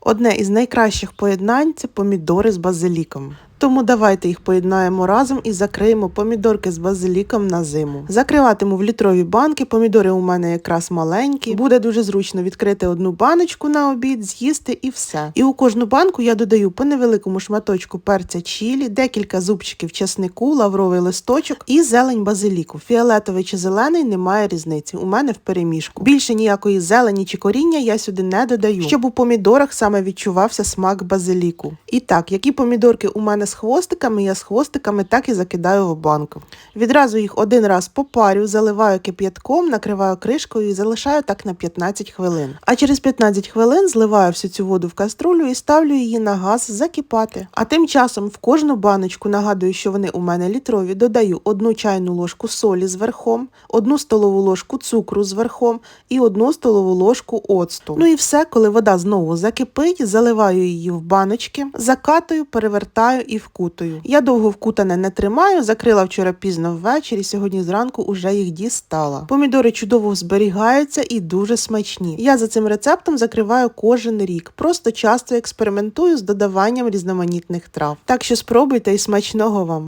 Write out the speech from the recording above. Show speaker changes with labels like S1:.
S1: Одне із найкращих поєднань це помідори з базиліком. Тому давайте їх поєднаємо разом і закриємо помідорки з базиліком на зиму. Закриватиму в літрові банки. Помідори у мене якраз маленькі. Буде дуже зручно відкрити одну баночку на обід, з'їсти і все. І у кожну банку я додаю по невеликому шматочку перця чілі, декілька зубчиків чеснику, лавровий листочок і зелень базиліку. Фіолетовий чи зелений немає різниці. У мене в переміжку. Більше ніякої зелені чи коріння я сюди не додаю, щоб у помідорах саме відчувався смак базиліку. І так, які помідорки у мене з хвостиками, я з хвостиками так і закидаю в банку. Відразу їх один раз попарю, заливаю кип'ятком, накриваю кришкою і залишаю так на 15 хвилин. А через 15 хвилин зливаю всю цю воду в каструлю і ставлю її на газ закипати. А тим часом в кожну баночку нагадую, що вони у мене літрові, додаю одну чайну ложку солі з верхом, одну столову ложку цукру з верхом і одну столову ложку оцту. Ну і все, коли вода знову закипить, заливаю її в баночки, закатую, перевертаю і вкутую. Я довго вкутане не тримаю, закрила вчора пізно ввечері, сьогодні зранку уже їх дістала. Помідори чудово зберігаються і дуже смачні. Я за цим рецептом закриваю кожен рік. Просто часто експериментую з додаванням різноманітних трав. Так що спробуйте і смачного вам.